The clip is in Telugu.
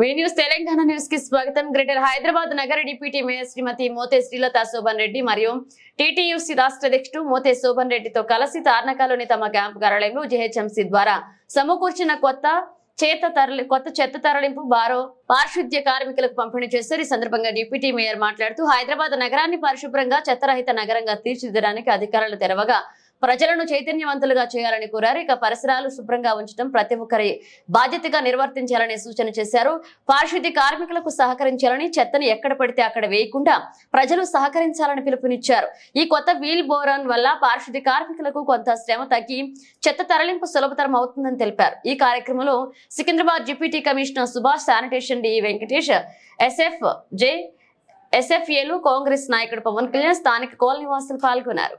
న్యూస్ తెలంగాణ న్యూస్కి స్వాగతం. గ్రేటర్ హైదరాబాద్ నగర డిప్యూటీ మేయర్ శ్రీమతి మోతే శ్రీలత శోభన్ రెడ్డి మరియు టీటీయూసీ రాష్ట్ర అధ్యక్షుడు మోతే శోభన్ రెడ్డితో కలిసి తార్నకాలోని తమ క్యాంపు కార్యాలయంలో జేహెచ్ఎంసీ ద్వారా సమకూర్చిన కొత్త చేత తరలి కొత్త చెత్త తరలింపు బారో పారిశుద్ధ్య కార్మికులకు పంపిణీ చేశారు. ఈ సందర్భంగా డిప్యూటీ మేయర్ మాట్లాడుతూ హైదరాబాద్ నగరాన్ని పరిశుభ్రంగా చెత్తరహిత నగరంగా తీర్చిదిద్దడానికి అధికారులు తెరవగా ప్రజలను చైతన్యవంతులుగా చేయాలని కోరారు. ఇక పరిసరాలు శుభ్రంగా ఉంచడం ప్రతి ఒక్కరి బాధ్యతగా నిర్వర్తించాలని సూచన చేశారు. పారిశుద్ధ్య కార్మికులకు సహకరించాలని చెత్తను ఎక్కడ పడితే అక్కడ వేయకుండా ప్రజలు సహకరించాలని పిలుపునిచ్చారు. ఈ కొత్త వీల్ బోరాన్ వల్ల పారిశుద్ధ్య కార్మికులకు కొంత శ్రమ తగ్గి చెత్త తరలింపు సులభతరం అవుతుందని తెలిపారు. ఈ కార్యక్రమంలో Secunderabad deputy commissioner Subhash sanitation D Venkatesh SF J ఎస్ఎఫ్ఏలు Congress నాయకుడు పవన్ కళ్యాణ్ స్థానిక కోల్ నివాసులు పాల్గొన్నారు.